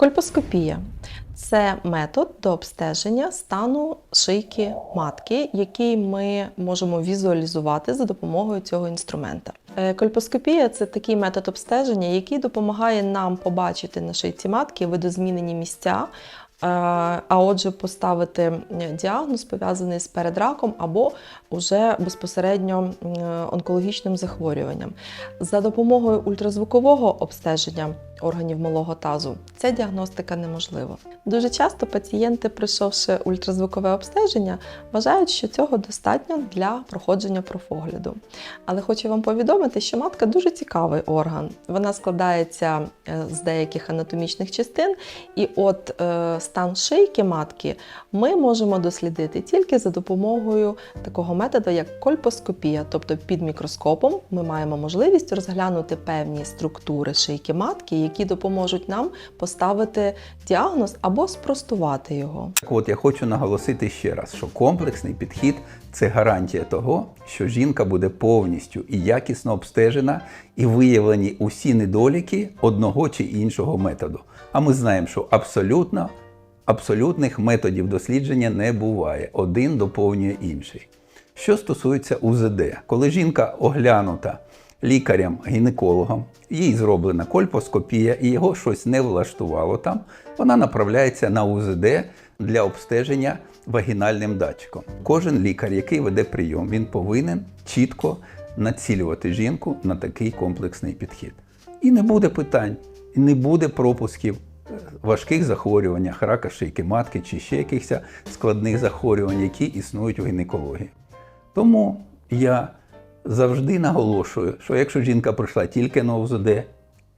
Кольпоскопія це метод до обстеження стану шийки матки, який ми можемо візуалізувати за допомогою цього інструмента. Е, Кольпоскопія це такий метод обстеження, який допомагає нам побачити на шийці матки видозмінені місця. е, А отже, поставити діагноз пов'язаний з передраком або уже безпосередньо онкологічним захворюванням. За допомогою ультразвукового обстеження органів малого тазу ця діагностика неможлива. Дуже часто пацієнти, пройшовши ультразвукове обстеження, вважають, що цього достатньо для проходження профогляду. Але хочу вам повідомити, що матка дуже цікавий орган. Вона складається е, з деяких анатомічних частин, і от е, стан шийки матки ми можемо дослідити тільки за допомогою такого методу, як кольпоскопія, тобто під мікроскопом ми маємо можливість розглянути певні структури шийки матки, які допоможуть нам поставити діагноз або спростувати його. Так от я хочу наголосити ще раз, що комплексний підхід це гарантія того, що жінка буде повністю і якісно обстежена і виявлені усі недоліки одного чи іншого методу. А ми знаємо, що абсолютно абсолютних методів дослідження не буває. Один доповнює інший. Що стосується УЗД, коли жінка оглянута лікарем-гінекологом, їй зроблена кольпоскопія і його щось не влаштувало там, вона направляється на УЗД для обстеження вагінальним датчиком. Кожен лікар, який веде прийом, він повинен чітко націлювати жінку на такий комплексний підхід. І не буде питань, і не буде пропусків е, важких захворювань, рака шийки матки чи ще якихось складних захворювань, які існують у гінекології. Тому я завжди наголошую, що якщо жінка пройшла тільки на ОЗД,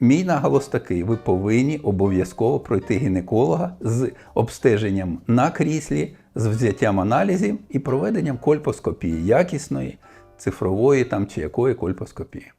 мій наголос такий: ви повинні обов'язково пройти гінеколога з обстеженням на кріслі, з взяттям аналізів і проведенням кольпоскопії якісної, цифрової там чи якої кольпоскопії.